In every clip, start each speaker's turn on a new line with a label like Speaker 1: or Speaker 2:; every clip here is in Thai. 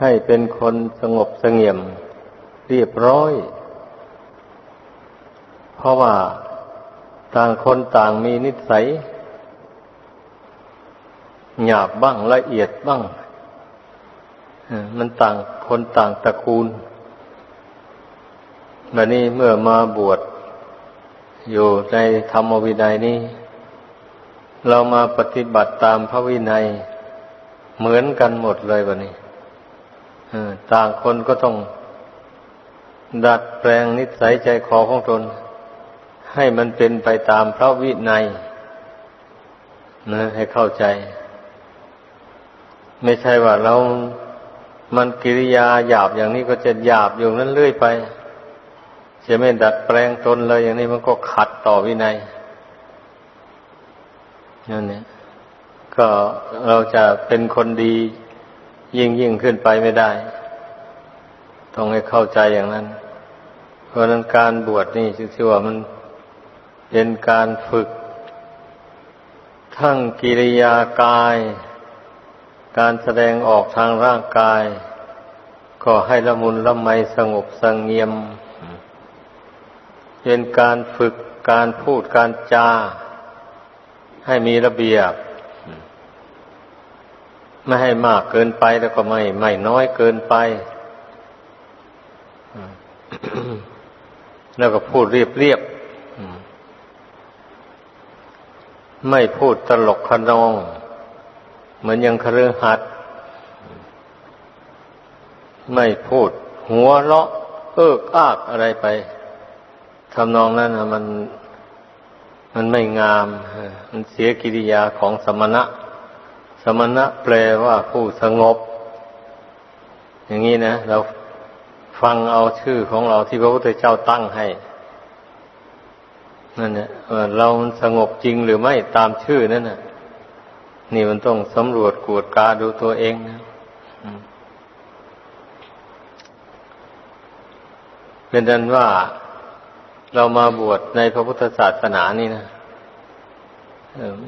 Speaker 1: ให้เป็นคนสงบเสงี่ยม เรียบร้อย เพราะว่าต่างคนต่างมีนิสัย หยาบบ้างละเอียดบ้างมันต่างคนต่างตระกูลแบบนี้เมื่อมาบวชอยู่ในธรรมวินัยนี้ เรามาปฏิบัติตามพระวินัยเหมือนกันหมดเลยแบบนี้ ต่างคนก็ต้องดัดแปลงนิสัยใจคอของตน ให้มันเป็นไปตามพระวินัยนะให้เข้าใจ ไม่ใช่ว่าเรามันกิริยาหยาบอย่างนี้ก็จะหยาบอยู่นั้นเรื่อยไป จะไม่ดัดแปลงตนเลยอย่างนี้มันก็ขัดต่อวินัยนั่นเนี่ยก็เราจะเป็นคนดี ยิ่งยิ่งขึ้นไปไม่ได้ ต้องให้เข้าใจอย่างนั้น เพราะนั้นการบวชนี่ชื่อว่ามันเป็นการฝึก ทั้งกิริยากาย การแสดงออกทางร่างกาย ก็ให้ละมุนละไมสงบสงเงียม เป็นการฝึกการพูดการจาให้มีระเบียบ ไม่ให้มากเกินไปแล้วก็ไม่ไม่น้อยเกินไปแล้วก็พูดเรียบเรียบไม่พูดตลกขนอง เหมือนยังครือหัด ไม่พูด หัวเลาะเอิกอากอะไรไปทำนองนั้นนะมัน มันไม่งาม มันเสียกิริยาของสมณะ มณะแปลว่าผู้สงบ อย่างนี้นะ เราฟังเอาชื่อของเราที่พระพุทธเจ้าตั้งให้นั่นเนี่ยเราสงบจริงหรือไม่ตามชื่อนั่นน่ะ นี่มันต้องสำรวจกวดกาดูตัวเองนะเป็นดันว่าเรามาบวชในพระพุทธศาสนานี่นะ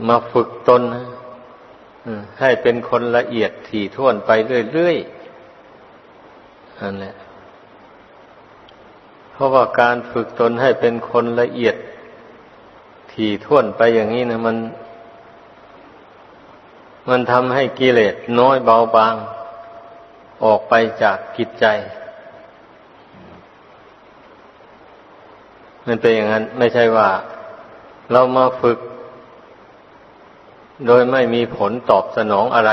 Speaker 1: มาฝึกตนนะ ให้เป็นคนละเอียดถี่ถ้วนไปเรื่อยๆนั่นแหละเพราะว่าการฝึกตนให้เป็นคนละเอียดถี่ถ้วนไปอย่างนี้นะมัน มันทำให้กิเลสน้อยเบาบาง ออกไปจากกิจใจ มันเป็นอย่างนั้น ไม่ใช่ว่า เรามาฝึก โดยไม่มีผลตอบสนองอะไร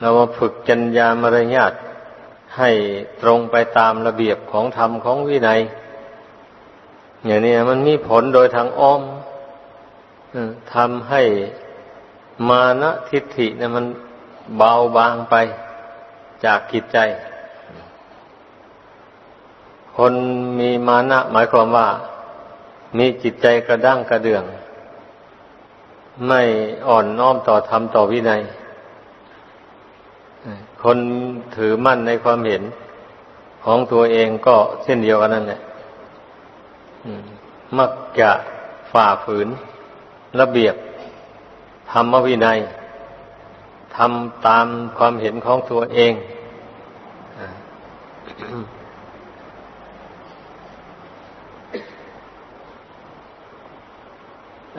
Speaker 1: เรามาฝึกจัญญามารยาทให้ตรงไปตามระเบียบของธรรมของวินัย อย่างนี้มันมีผลโดยทางอ้อมทำให้มานะทิฏฐิเนี่ยมันเบาบางไปจากกิจใจ คนมีมานะหมายความว่า มีจิตใจกระด้างกระเดื่อง ไม่อ่อนน้อมต่อธรรมต่อวินัย คนถือมั่นในความเห็นของตัวเองก็เช่นเดียวกันนั่นแหละมักจะฝ่าฝืน ระเบียบธรรมวินัยทำตามความเห็นของตัวเอง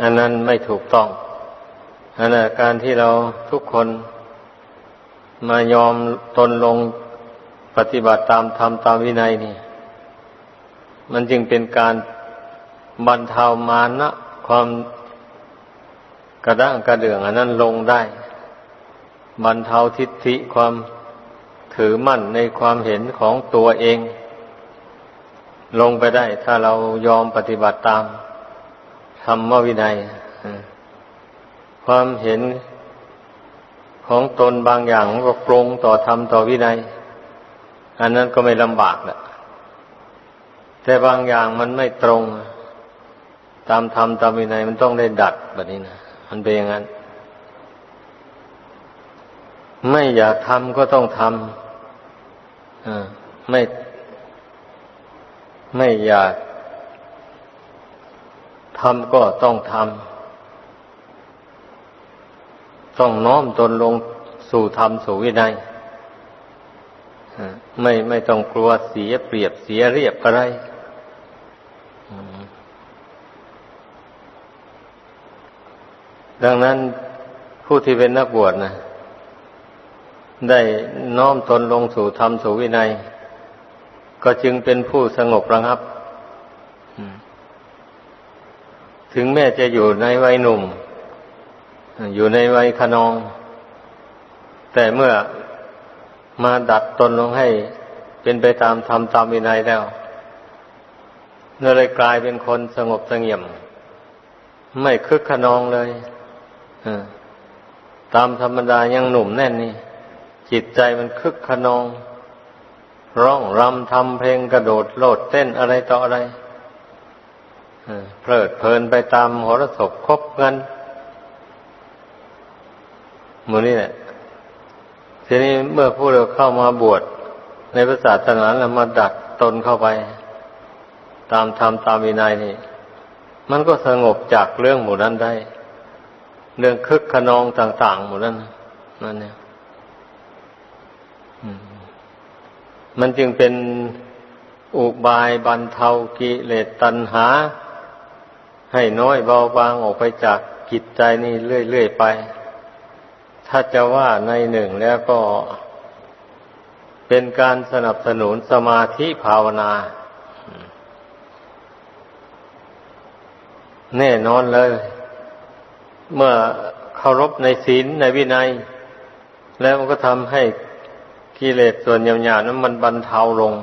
Speaker 1: อันนั้นไม่ถูกต้อง อันนั้นการที่เราทุกคนมายอมตนลงปฏิบัติตามธรรมตามวินัยนี่ มันจึงเป็นการบรรเทามานะความกระด้างกระเดื่องอันนั้นลงได้ บรรเทาทิฏฐิความถือมั่นในความเห็นของตัวเอง ลงไปได้ ถ้าเรายอมปฏิบัติตามธรรมวินัย ความเห็นของตนบางอย่างก็ปรงต่อธรรมต่อวินัย อันนั้นก็ไม่ลำบากแหละแต่บางอย่างมันไม่ตรง ตามธรรมตามวินัยมันต้องได้ดัดแบบนี้นะมันเป็นอย่างนั้น ไม่อยากทำก็ต้องทำไม่ไม่อยากทำก็ต้องทำ ต้องน้อมตนลงสู่ธรรมสู่วินัยไม่ไม่ต้องกลัวเสียเปรียบเสียเรียบอะไรดังนั้นผู้ที่เป็นนักบวชนะได้น้อมตนลงสู่ธรรมสู่วินัย ก็จึงเป็นผู้สงบระงับ ถึงแม้จะอยู่ในวัยหนุ่ม อยู่ในวัยขนอง แต่เมื่อมาดัดตนลงให้เป็นไปตามธรรมตามวินัยแล้วเนื่อเลยกลายเป็นคนสงบสงเงียม ไม่คึกขนองเลยตามธรรมดายังหนุ่มแน่นนี่ จิตใจมันคึกขนอง ร้องรำทำเพลงกระโดดโลดเต้นอะไรต่ออะไรเพลิดเพลินไปตามหรสพคบกัน มือนี่แหละทีนี้เมื่อผู้เราเข้ามาบวชในพระศาสนาแล้วมาดัดตนเข้าไป ตามธรรมตามวินัยนี่ มันก็สงบจากเรื่องหมู่นั้นได้ เรื่องคึกขนองต่าง ๆ หมู่นั้นนั่นเนี่ยมันจึงเป็นอุบายบรรเทากิเลสตัณหา ให้น้อยเบาบางออกไปจากกิจใจนี่เรื่อยๆไป ถ้าจะว่าในหนึ่งแล้วก็เป็นการสนับสนุนสมาธิภาวนา แน่นอนเลย เมื่อเคารพในศีลในวินัย แล้วมันก็ทำให้กิเลสส่วนหยาบๆนั้นมันบรรเทาลง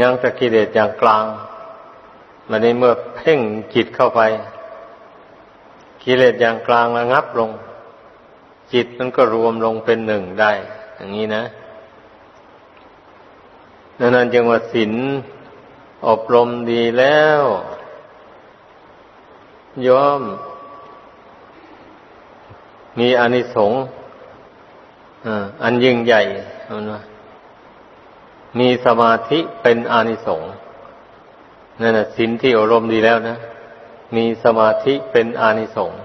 Speaker 1: ยังแต่กิเลสอย่างกลางมันในเมื่อเพ่งจิตเข้าไป กิเลสอย่างกลางระงับลง จิตมันก็รวมลงเป็นหนึ่งได้ อย่างนี้นะดังนั้นจึงว่าศีลอบรมดีแล้วย่อม มีอานิสงส์อันยิ่งใหญ่มีสมาธิเป็นอานิสงส์นั่นแหะสินที่อบรมดีแล้วนะ มีสมาธิเป็นอานิสงส์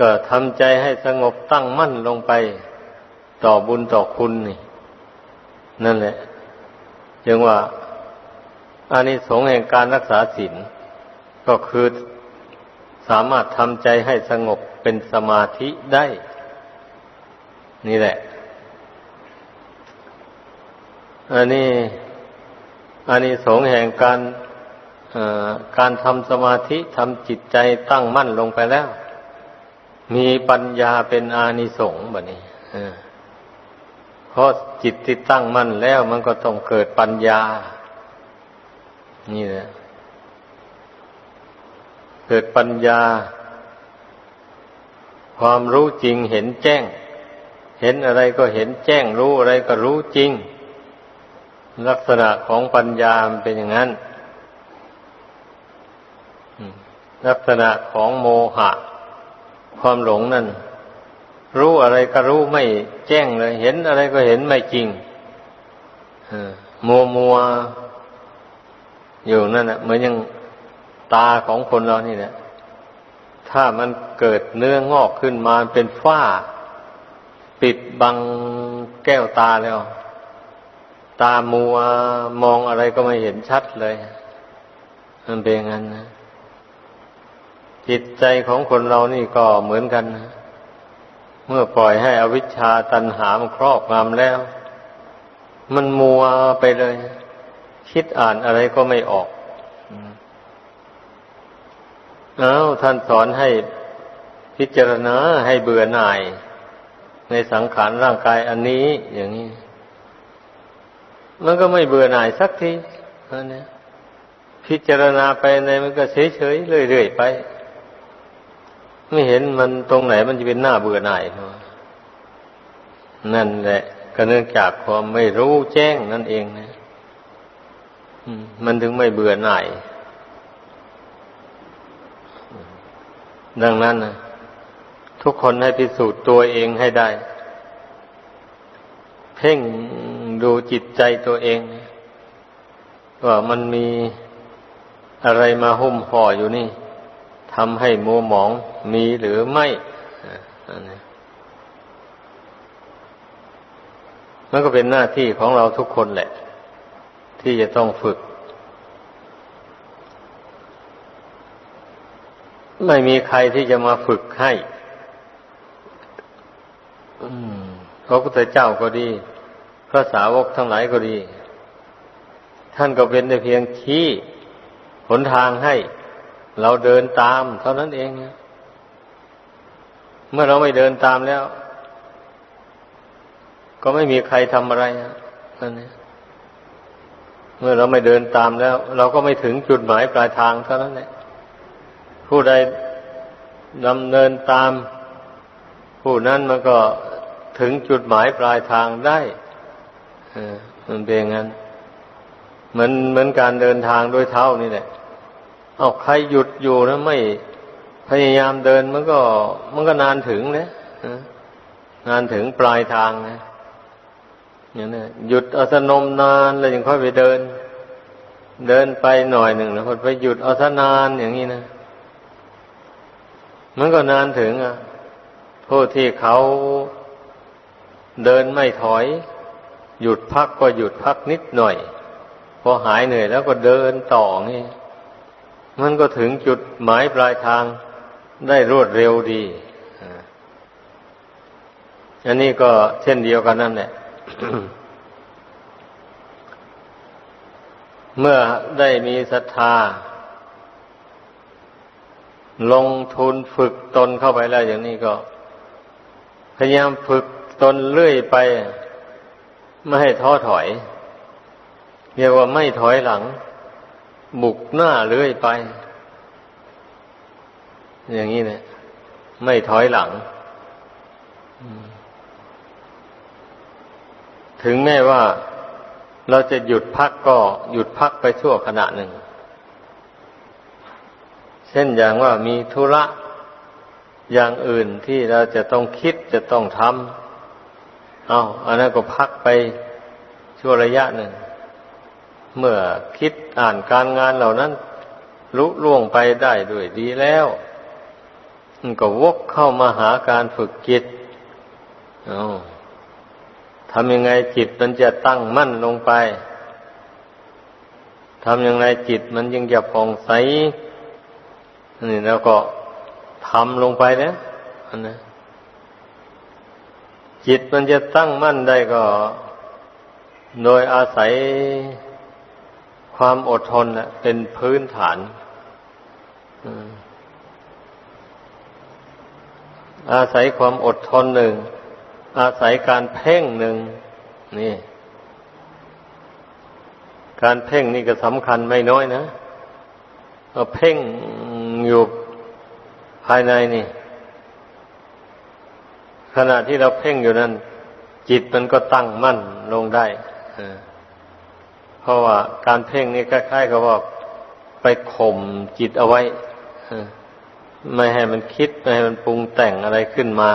Speaker 1: ก็ทำใจให้สงบตั้งมั่นลงไปต่อบุญต่อคุณนี่ นั่นแหละจึงว่าอานิสงส์แห่งการรักษาศีลก็คือสามารถทำใจให้สงบเป็นสมาธิได้ นี่แหละ อันนี้อานิสงส์แห่งการ การทำสมาธิทำจิตใจตั้งมั่นลงไปแล้ว มีปัญญาเป็นอานิสงส์แบบนี้เพราะจิตที่ตั้งมั่นแล้วมันก็ต้องเกิดปัญญา นี่แหละเกิดปัญญา ความรู้จริงเห็นแจ้ง เห็นอะไรก็เห็นแจ้ง รู้อะไรก็รู้จริง ลักษณะของปัญญามันเป็นอย่างนั้น ลักษณะของโมหะ ความหลงนั่น รู้อะไรก็รู้ไม่แจ้งเลย เห็นอะไรก็เห็นไม่จริงมัวมัวอยู่นั่นแหละเหมือนยังตาของคนเรานี่แหละถ้ามันเกิดเนื้องอกขึ้นมาเป็นฝ้า ปิดบังแก้วตาแล้ว ตามัวมองอะไรก็ไม่เห็นชัดเลย มันเป็นงั้นนะ จิตใจของคนเรานี่ก็เหมือนกันนะเมื่อปล่อยให้อวิชชาตันหามครอบงำแล้ว มันมัวไปเลย คิดอ่านอะไรก็ไม่ออกเอาท่านสอนให้พิจารณาให้เบื่อหน่าย ในสังขารร่างกายอันนี้อย่างนี้ มันก็ไม่เบื่อหน่ายสักทีนนี้พิจารณาไปในมันก็เฉยเฉยเรื่อยๆไป ไม่เห็นมันตรงไหนมันจะเป็นหน้าเบื่อหน่ายนั่นแหละ ก็เนื่องจากความไม่รู้แจ้งนั่นเองนะมันถึงไม่เบื่อหน่าย ดังนั้นนะทุกคนให้พิสูจน์ตัวเองให้ได้ เพ่งดูจิตใจตัวเอง ว่ามันมีอะไรมาหุ้มห่ออยู่นี่ ทำให้มัวหมองมีหรือไม่อันนี้มันก็เป็นหน้าที่ของเราทุกคนแหละ ที่จะต้องฝึก ไม่มีใครที่จะมาฝึกให้พระพุทธเจ้าก็ดี พระสาวกทั้งหลายก็ดี ท่านก็เป็นแต่เพียงชี้หนทางให้ เราเดินตามเท่านั้นเอง เมื่อเราไม่เดินตามแล้ว ก็ไม่มีใครทำอะไรนั่นเองเมื่อเราไม่เดินตามแล้ว เราก็ไม่ถึงจุดหมายปลายทางเท่านั้นแหละผู้ใดดำเนินตาม ผู้นั้นมันก็ถึงจุดหมายปลายทางได้เออมันเป็นงั้น เหมือนเหมือนการเดินทางด้วยเท้านี่แหละ เอาใครหยุดอยู่นะไม่พยายามเดินมันก็ มันก็นานถึงนะนานถึงปลายทางนะอย่างนี้หยุดเอาสนมนานแล้วยังค่อยไปเดิน เดินไปหน่อยหนึ่งแล้วพอไปหยุดเอาสนานอย่างนี้นะมันก็นานถึงอะผู้ที่เขาเดินไม่ถอย หยุดพักก็หยุดพักนิดหน่อย พอหายเหนื่อยแล้วก็เดินต่อนี่ มันก็ถึงจุดหมายปลายทางได้รวดเร็วดีอันนี้ก็เช่นเดียวกันนั่นแหละ เมื่อได้มีศรัทธา ลงทุนฝึกตนเข้าไปแล้วอย่างนี้ก็ พยายามฝึกตนเรื่อยไป ไม่ให้ท้อถอย เรียกว่าไม่ถอยหลัง บุกหน้าเรื่อยไป อย่างนี้เนี่ย ไม่ถอยหลัง ถึงแม้ว่าเราจะหยุดพักก็หยุดพักไปชั่วขณะหนึ่ง เช่นอย่างว่ามีธุระอย่างอื่นที่เราจะต้องคิดจะต้องทำเอาอันนั้นก็พักไปชั่วระยะหนึ่ง เมื่อคิดอ่านการงานเหล่านั้นลุล่วงไปได้ด้วยดีแล้วมันก็วกเข้ามาหาการฝึกจิตทำยังไงจิตมันจะตั้งมั่นลงไปทำยังไงจิตมันยังจะผ่องใสนี่แล้วก็ทำลงไปนะอันนะจิตมันจะตั้งมั่นได้ก็ โดยอาศัย ความอดทนนะเป็นพื้นฐานอาศัยความอดทนหนึ่ง อาศัยการเพ่งหนึ่งนี่ การเพ่งนี่ก็สำคัญไม่น้อยนะเอาเพ่งอยู่ภายในนี่ ขณะที่เราเพ่งอยู่นั้น จิตมันก็ตั้งมั่นลงได้ เพราะว่าการเพ่งนี่คล้ายๆกับว่าไปข่มจิตเอาไว้ไม่ให้มันคิดไม่ให้มันปรุงแต่งอะไรขึ้นมา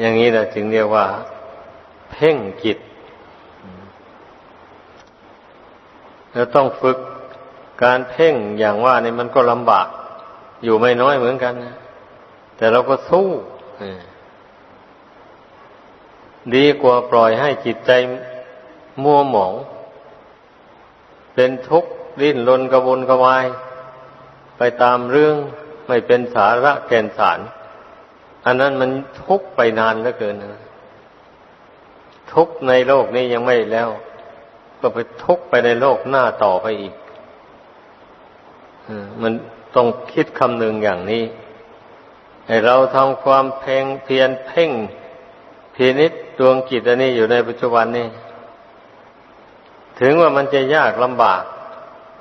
Speaker 1: อย่างนี้แหละจึงเรียกว่า เพ่งจิตเราต้องฝึกการเพ่งอย่างว่านี่มันก็ลำบาก อยู่ไม่น้อยเหมือนกันนะแต่เราก็สู้ดีกว่าปล่อยให้จิตใจมัวหมอง เป็นทุกข์ดิ้นรนกระวนกระวาย ไปตามเรื่องไม่เป็นสาระแก่นสาร อันนั้นมันทุกข์ไปนานเหลือเกินนะทุกข์ในโลกนี้ยังไม่แล้ว ก็ไปทุกข์ไปในโลกหน้าต่อไปอีกมันต้องคิดคำหนึ่งอย่างนี้ให้เราทำความเพ่งเพียนเพ่งพินิษดวงจิตอันนี้อยู่ในปัจจุบันนี้ ถึงว่ามันจะยากลำบาก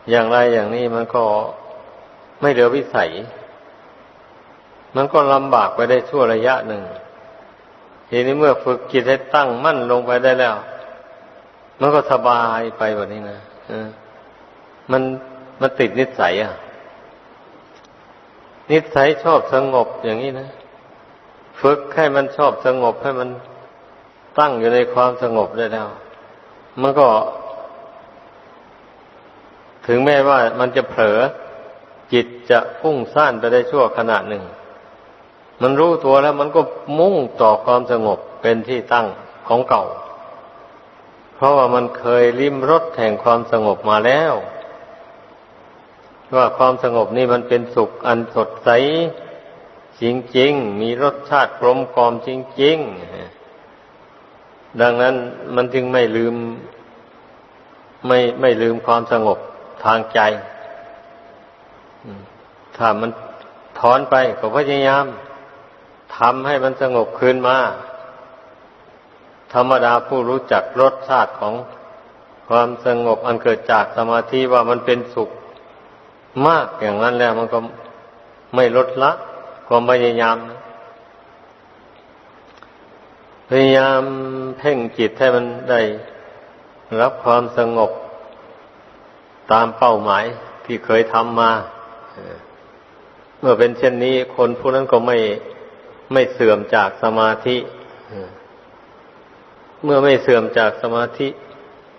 Speaker 1: อย่างไรอย่างนี้มันก็ไม่เหลือวิสัย มันก็ลำบากไปได้ชั่วระยะหนึ่ง ทีนี้เมื่อฝึกจิตให้ตั้งมั่นลงไปได้แล้ว มันก็สบายไปแบบนี้นะมันมันติดนิสัยอะ นิสัยชอบสงบอย่างนี้นะ ฝึกให้มันชอบสงบให้มันตั้งอยู่ในความสงบได้แล้ว มันก็ ถึงแม้ว่ามันจะเผลอจิตจะพุ่งซ่านไปได้ชั่วขณะหนึ่งมมันรู้ตัวแล้วมันก็มุ่งต่อความสงบเป็นที่ตั้งของเก่า เพราะว่ามันเคยลิ้มรสแห่งความสงบมาแล้ว ว่าความสงบนี่มันเป็นสุขอันสดใสจริงๆ มีรสชาติกลมกล่อมจริงๆ ดังนั้นมันจึงไม่ลืม ไม่ไม่ลืมความสงบ ทางใจ ถ้ามันถอนไปก็พยายามทำให้มันสงบคืนมา ธรรมดาผู้รู้จักรสชาติของความสงบอันเกิดจากสมาธิว่ามันเป็นสุขมากอย่างนั้นแล้วมันก็ไม่ลดละความพยายาม พยายามเพ่งจิตให้มันได้รับความสงบ ตามเป้าหมายที่เคยทำมา เมื่อเป็นเช่นนี้ คนผู้นั้นก็ไม่ไม่เสื่อมจากสมาธิ เมื่อไม่เสื่อมจากสมาธิ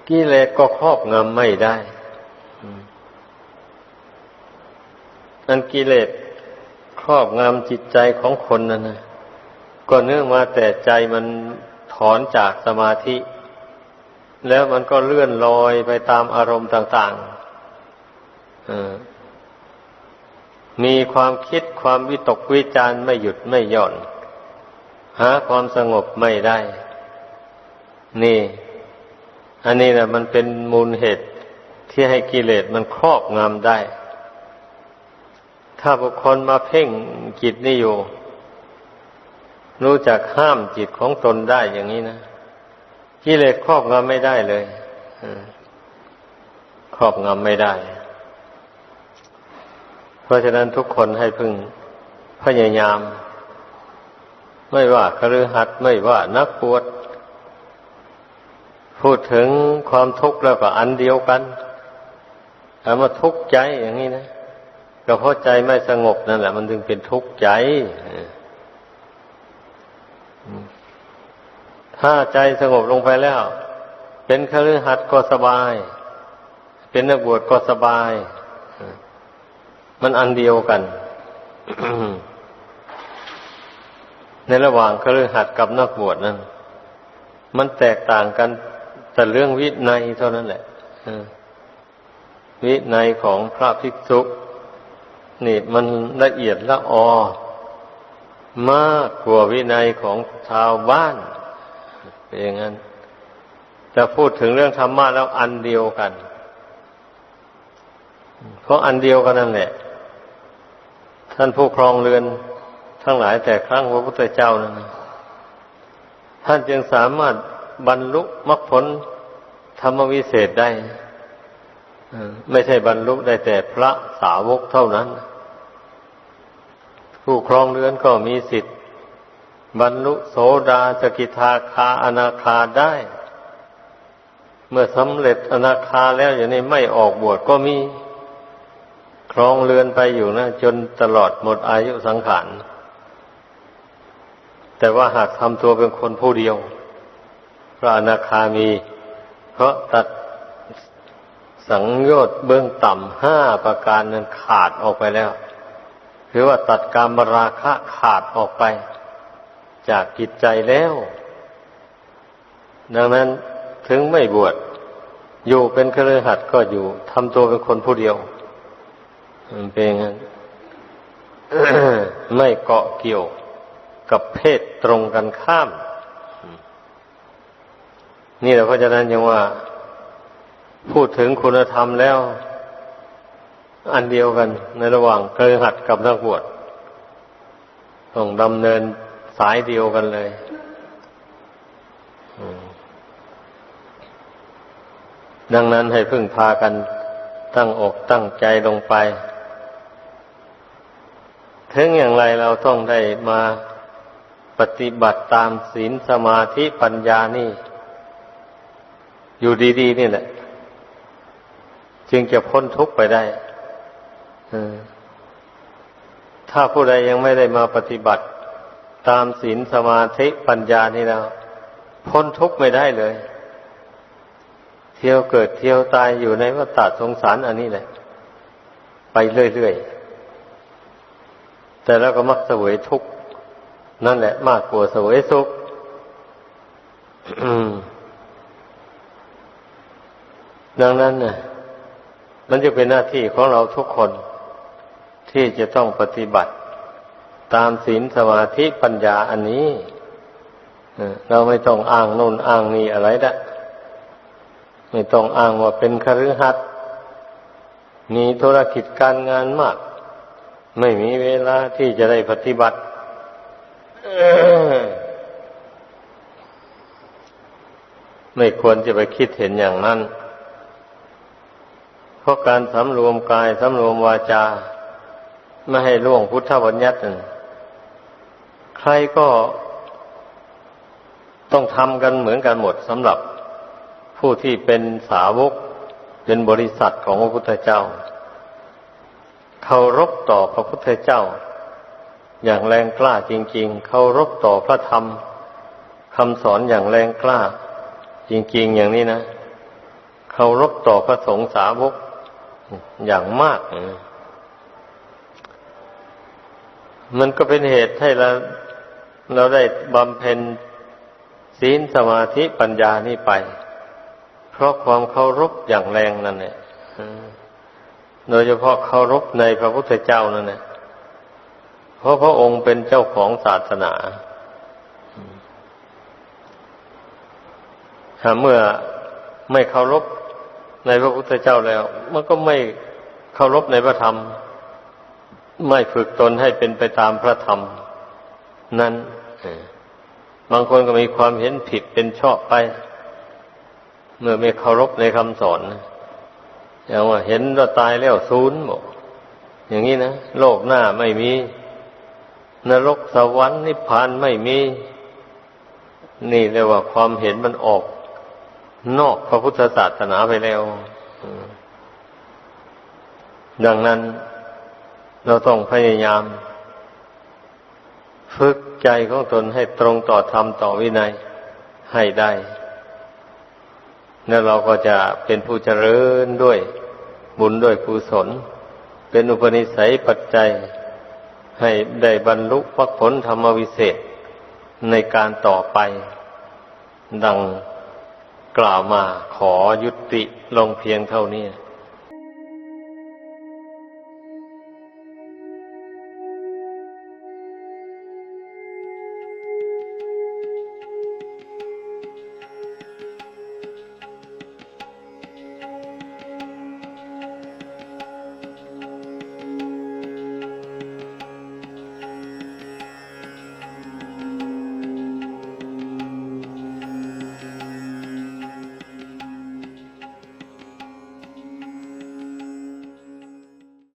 Speaker 1: กิเลสก็ครอบงำไม่ได้อันกิเลสครอบงำจิตใจของคนนั่นนะก็เนื่องมาแต่ใจมันถอนจากสมาธิ แล้วมันก็เลื่อนลอยไปตามอารมณ์ต่างๆมีความคิดความวิตกวิจารไม่หยุดไม่หย่อน หาความสงบไม่ได้ นี่ อันนี้นะมันเป็นมูลเหตุที่ให้กิเลสมันครอบงำได้ ถ้าบุคคลมาเพ่งจิตนี่อยู่ รู้จักห้ามจิตของตนได้อย่างนี้นะ กิเลสครอบงำไม่ได้เลยครอบงำไม่ได้ เพราะฉะนั้นทุกคนให้พึงพยายาม ไม่ว่าคฤหัสถ์ไม่ว่านักปวดพูดถึงความทุกข์แล้วก็อันเดียวกันเอามาทุกข์ใจอย่างนี้นะก็เพราะใจไม่สงบนั่นแหละ มันถึงเป็นทุกข์ใจ ถ้าใจสงบลงไปแล้ว เป็นคฤหัสถ์ก็สบาย เป็นนักบวชก็สบาย มันอันเดียวกัน ในระหว่างคฤหัสถ์กับนักบวชนั้น มันแตกต่างกันแต่เรื่องวินัยเท่านั้นแหละวินัยของพระภิกษุนี่มันละเอียดละออมากกว่าวินัยของชาวบ้าน เป็นอย่างนั้น จะพูดถึงเรื่องธรรมะแล้วอันเดียวกัน เพราะอันเดียวกันนั่นแหละ ท่านผู้ครองเรือนทั้งหลายแต่ครั้งพระพุทธเจ้านั้นท่านจึงสามารถบรรลุมรรคผลธรรมวิเศษได้ไม่ใช่บรรลุได้แต่พระสาวกเท่านั้น ผู้ครองเรือนก็มีสิทธิ์ บรรลุโสดาสกิทาคาอนาคาได้ เมื่อสำเร็จอนาคาแล้วอย่างนี้ไม่ออกบวชก็มีครองเรือนไปอยู่นะ จนตลอดหมดอายุสังขารแต่ว่าหากทำตัวเป็นคนผู้เดียว พระอนาคามี เพราะตัดสังโยชน์เบื้องต่ำห้าประการนั้นขาดออกไปแล้วคือว่าตัดการมราคะขาดออกไป จากจิตใจแล้ว ดังนั้นถึงไม่บวชอยู่เป็นเครือขัดก็อยู่ทำตัวเป็นคนผู้เดียวเป็นงั้นไม่เกาะเกี่ยวกับเพศตรงกันข้าม นี่แหละเพราะฉะนั้นยังว่าพูดถึงคุณธรรมแล้ว อันเดียวกันในระหว่างเคยหัดกับนักบวชต้องดำเนิน สายเดียวกันเลยดังนั้นให้พึ่งพากันตั้งอกตั้งใจลงไป ถึงอย่างไรเราต้องได้มาปฏิบัติตามศีลสมาธิปัญญานี่ อยู่ดี ๆ นี่แหละ จึงจะพ้นทุกข์ไปได้ถ้าผู้ใดยังไม่ได้มาปฏิบัติ ตามศีลสมาธิปัญญานี่แล้ว พ้นทุกข์ไม่ได้เลย เที่ยวเกิดเที่ยวตายอยู่ในวัฏสงสารอันนี้แหละ ไปเรื่อยๆแต่แล้วก็มักเสวยทุกข์นั่นแหละ มากกว่าเสวยสุขดังนั้นน่ะมันจะเป็นหน้าที่ของเราทุกคนที่จะต้องปฏิบัติ ตามศีลสมาธิปัญญาอันนี้เราไม่ต้องอ้างโน่นอ้างนี่อะไรละไม่ต้องอ้างว่าเป็นคฤหัสถ์มีธุรกิจการงานมาก ไม่มีเวลาที่จะได้ปฏิบัติไม่ควรจะไปคิดเห็นอย่างนั้น เพราะการสำรวมกายสำรวมวาจา ไม่ให้ล่วงพุทธบัญญัตินั่น ใครก็ต้องทำกันเหมือนกันหมดสำหรับผู้ที่เป็นสาวกเป็นบริษัทของพระพุทธเจ้าเคารพต่อพระพุทธเจ้า อย่างแรงกล้าจริง ๆเคารพต่อพระธรรมคำสอนอย่างแรงกล้า จริง ๆ อย่างนี้นะเคารพต่อพระสงฆ์สาวกอย่างมาก มันก็เป็นเหตุให้เรา เราได้บำเพ็ญศีลสมาธิปัญญานี่ไป เพราะความเคารพอย่างแรงนั่นเนี่ยโดยเฉพาะเคารพในพระพุทธเจ้านั่นแหละเพราะพระองค์เป็นเจ้าของศาสนาถ้าเมื่อไม่เคารพในพระพุทธเจ้าแล้ว มันก็ไม่เคารพในพระธรรม ไม่ฝึกตนให้เป็นไปตามพระธรรม นั้นบางคนก็มีความเห็นผิดเป็นชอบไป เมื่อไม่เคารพในคำสอนอย่างว่าเห็นเราตายแล้วศูนย์บอกอย่างนี้นะโลกหน้าไม่มี นรกสวรรค์นิพพานไม่มี นี่เรียกว่าความเห็นมันออก นอกพระพุทธศาสนาไปแล้วดังนั้นเราต้องพยายาม ฝึกใจของตนให้ตรงต่อธรรมต่อวินัยให้ได้แล้วเราก็จะเป็นผู้เจริญด้วยบุญด้วยกุศล เป็นอุปนิสัยปัจจัย ให้ได้บรรลุมรรคผลธรรมวิเศษในการต่อไป ดังกล่าวมาขอยุติลงเพียงเท่านี้